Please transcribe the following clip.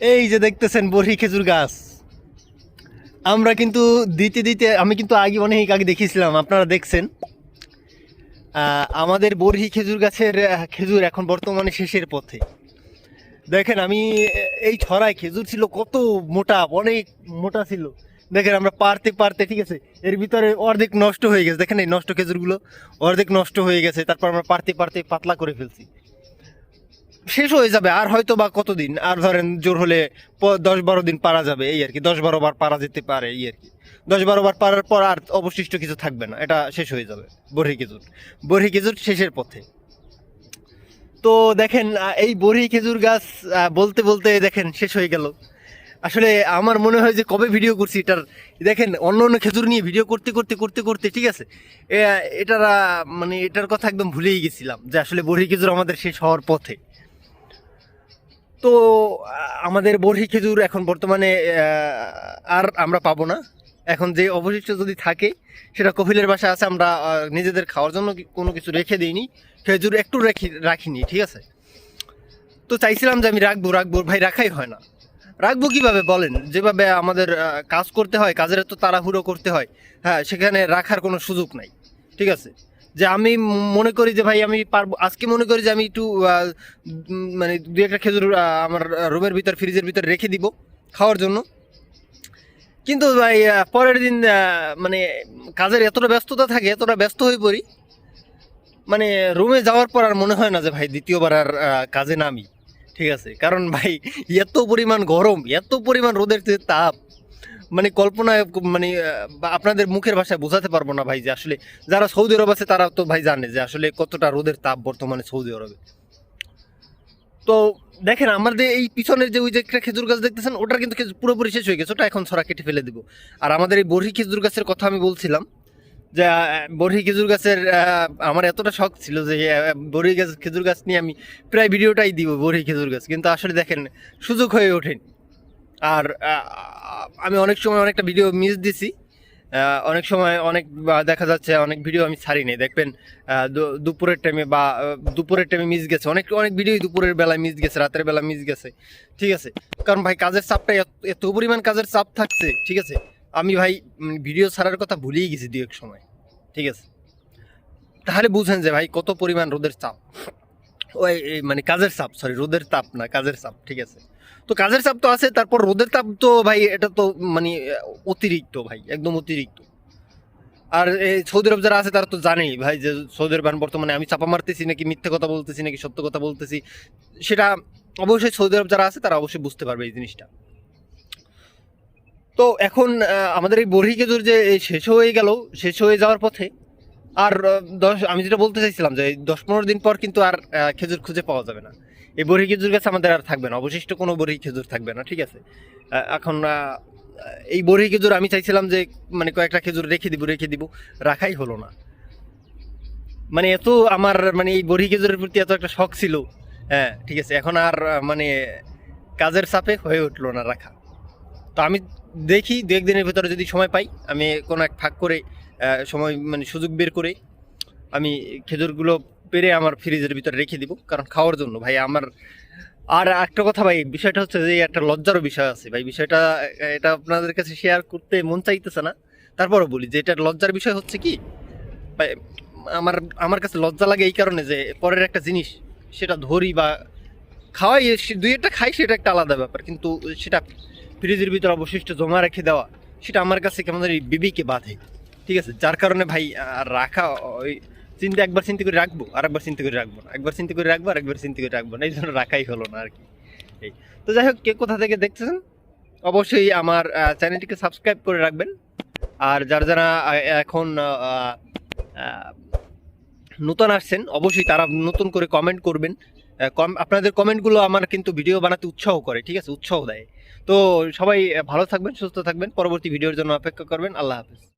এই যে দেখতেছেন বরহি খেজুর গাছ। আমরা কিন্তু দিতে দিতে, আমি কিন্তু আগে অনেক আগে দেখিয়েছিলাম, আপনারা দেখছেন। আমাদের বরহি খেজুর গাছের খেজুর এখন বর্তমানে শেষের পথে। দেখেন আমি এই ছড়ায় খেজুর ছিল কত মোটা, অনেক মোটা ছিল। দেখেন আমরা পারতে পারতে, ঠিক আছে, এর ভিতরে অর্ধেক নষ্ট হয়ে গেছে। দেখেন এই নষ্ট খেজুরগুলো অর্ধেক নষ্ট হয়ে গেছে, তারপর আমরা পারতে পারতে পাতলা করে ফেলছি। শেষ হয়ে যাবে, আর হয়তো বা কতদিন? আর ধরেন জোর হলে দশ বারো দিন পারা যাবে, এই আর কি। দশ বারো বার পারা যেতে পারে, এই আর কি। দশ বারো বার পারার পর আর অবশিষ্ট কিছু থাকবে না, এটা শেষ হয়ে যাবে বরহি খেজুর বরহি খেজুর শেষের পথে। তো দেখেন এই বরহি খেজুর গাছ বলতে বলতে দেখেন শেষ হয়ে গেল। আসলে আমার মনে হয় যে কবে ভিডিও করছি এটার, দেখেন অন্য অন্য খেজুর নিয়ে ভিডিও করতে করতে করতে করতে, ঠিক আছে? এটার মানে এটার কথা একদম ভুলেই গেছিলাম যে আসলে বরহি খেজুর আমাদের শেষ হওয়ার পথে। তো আমাদের বরহি খেজুর এখন বর্তমানে আর আমরা পাবো না। এখন যে অবশিষ্ট যদি থাকে, সেটা কপিলের বাসায় আছে, আমরা নিজেদের খাওয়ার জন্য কোনো কিছু রেখে দিইনি। খেজুর একটু রেখে, রাখিনি, ঠিক আছে? তো চাইছিলাম যে আমি রাখব রাখব, ভাই রাখাই হয় না। রাখব কীভাবে বলেন? যেভাবে আমাদের কাজ করতে হয়, কাজের তো তাড়াহুড়ো করতে হয় হ্যাঁ সেখানে রাখার কোনো সুযোগ নাই, ঠিক আছে? যে আমি মনে করি যে ভাই, আমি পারব। আজকে মনে করি যে আমি একটু মানে দু একটা খেজুর আমার রুমের ভিতর, ফ্রিজের ভিতর রেখে দিব খাওয়ার জন্য। কিন্তু ভাই পরের দিন মানে কাজের এতটা ব্যস্ততা থাকে, এতটা ব্যস্ত হয়ে পড়ি। মানে রুমে যাওয়ার পর আর মনে হয় না যে ভাই, দ্বিতীয়বার আর কাজে নামি। ঠিক আছে? কারণ ভাই, এত পরিমাণ গরম, এত পরিমাণ রোদের তাপ। মানে কল্পনায় মানে আপনাদের মুখের ভাষায় বোঝাতে পারব না ভাই যে আসলে যারা সৌদি আরব আছে তারা তো ভাই জানে যে আসলে কতটা রোদের তাপ বর্তমানে সৌদি আরবে। তো দেখেন আমাদের এই পিছনের যে ওই যে একটা খেজুর গাছ দেখতেছেন, ওটার কিন্তু পুরোপুরি শেষ হয়ে গেছে, ওটা এখন ছড়া কেটে ফেলে দিব। আর আমাদের এই বরহি খেজুর গাছের কথা আমি বলছিলাম যে বরহি খেজুর গাছের আমার এতটা শখ ছিল যে বরহি গাছ, খেজুর গাছ নিয়ে আমি প্রায় ভিডিওটাই দিব বরহি খেজুর গাছ। কিন্তু আসলে দেখেন, সুযোগ হয়ে ওঠেনি। আর আমি অনেক সময় অনেকটা ভিডিও মিস দিছি। অনেক সময় অনেক দেখা যাচ্ছে অনেক ভিডিও আমি ছাড়িনি দেখবেন দুপুরের টাইমে বা দুপুরের টাইমে মিস গেছে। অনেক অনেক ভিডিও দুপুরের বেলায় মিস গেছে, রাতের বেলা মিস গেছে। ঠিক আছে? কারণ ভাই, কাজের চাপটা এত পরিমাণ কাজের চাপ থাকছে, ঠিক আছে? আমি ভাই ভিডিও ছাড়ার কথা ভুলেই গেছি দু এক সময়। ঠিক আছে? তাহলে বুঝেন যে ভাই, কত পরিমাণ রোদের চাপ। ওই মানে কাজের চাপ সরি রোদের তাপ না, কাজের চাপ, ঠিক আছে। তো কাজের চাপ তো আছে, তারপর রোদের তাপ তো ভাই, এটা তো মানে অতিরিক্ত ভাই, একদম অতিরিক্ত। আর এই সৌদি আরব যারা আছে, তারা তো জানেই ভাই যে সৌদি আরব বর্তমানে আমি চাপা মারতেছি নাকি মিথ্যে কথা বলতেছি নাকি সত্য কথা বলতেছি, সেটা অবশ্যই সৌদি আরব যারা আছে, তারা অবশ্যই বুঝতে পারবে এই জিনিসটা। তো এখন আমাদের এই বরহি খেজুর যে শেষ হয়ে গেল, শেষ হয়ে যাওয়ার পথে আর দশ আমি যেটা বলতে চাইছিলাম যে দশ পনেরো দিন পর কিন্তু আর খেজুর খুঁজে পাওয়া যাবে না। এই বরহি খেজুর গাছ আমাদের আর থাকবে না। অবশিষ্ট কোনো বরহি খেজুর থাকবে না, ঠিক আছে? এখন এই বরহি খেজুর আমি চাইছিলাম যে মানে কয়েকটা খেজুর রেখে দিব রেখে দিব, রাখাই হলো না। মানে এত আমার মানে এই বরহি খেজুরের প্রতি এত একটা শখ ছিল। হ্যাঁ ঠিক আছে? এখন আর মানে কাজের চাপে হয়ে উঠল না রাখা। তো আমি দেখি, দু একদিনের ভিতরে যদি সময় পাই, আমি কোনো এক ফাঁক করে সময় মানে সুযোগ বের করে আমি খেজুরগুলো পেরে আমার ফ্রিজের ভিতরে রেখে দিব, কারণ খাওয়ার জন্য। ভাই, আমার, আর একটা কথা ভাই, বিষয়টা হচ্ছে যে একটা লজ্জারও বিষয় আছে। ভাই, বিষয়টা, এটা আপনাদের কাছে শেয়ার করতে মন চাইতেছে না। তারপরও বলি, যে এটা লজ্জার বিষয় হচ্ছে কি, ভাই, আমার আমার কাছে লজ্জা লাগে এই কারণে যে পরের একটা জিনিস সেটা ধরি বা খাওয়াই দুই একটা খাই, সেটা একটা আলাদা ব্যাপার। কিন্তু সেটা ফ্রিজের ভিতরে অবশিষ্ট জমা রেখে দেওয়া, সেটা আমার কাছে কেমন বিবিকে বাঁধে। ঠিক আছে? যার কারণে ভাই রাখা ওই চিন্তা একবার চিন্তা করে রাখব, আর একবার চিন্তা করে রাখব না। একবার চিন্তা করে রাখব, আর একবার চিন্তা করে রাখব না। এই জন্য রাখাই হলো না আর কি এই। তো যাই হোক, কে কোথা থেকে দেখতেছেন? অবশ্যই আমার চ্যানেলটিকে সাবস্ক্রাইব করে রাখবেন। আর যারা যারা এখন নতুন আসছেন, অবশ্যই তারা নতুন করে কমেন্ট করবেন। কম আপনাদের কমেন্টগুলো আমার কিন্তু ভিডিও বানাতে উৎসাহ করে, ঠিক আছে? উৎসাহ দেয়। তো সবাই ভালো থাকবেন, সুস্থ থাকবেন। পরবর্তী ভিডিওর জন্য অপেক্ষা করবেন। আল্লাহ হাফেজ।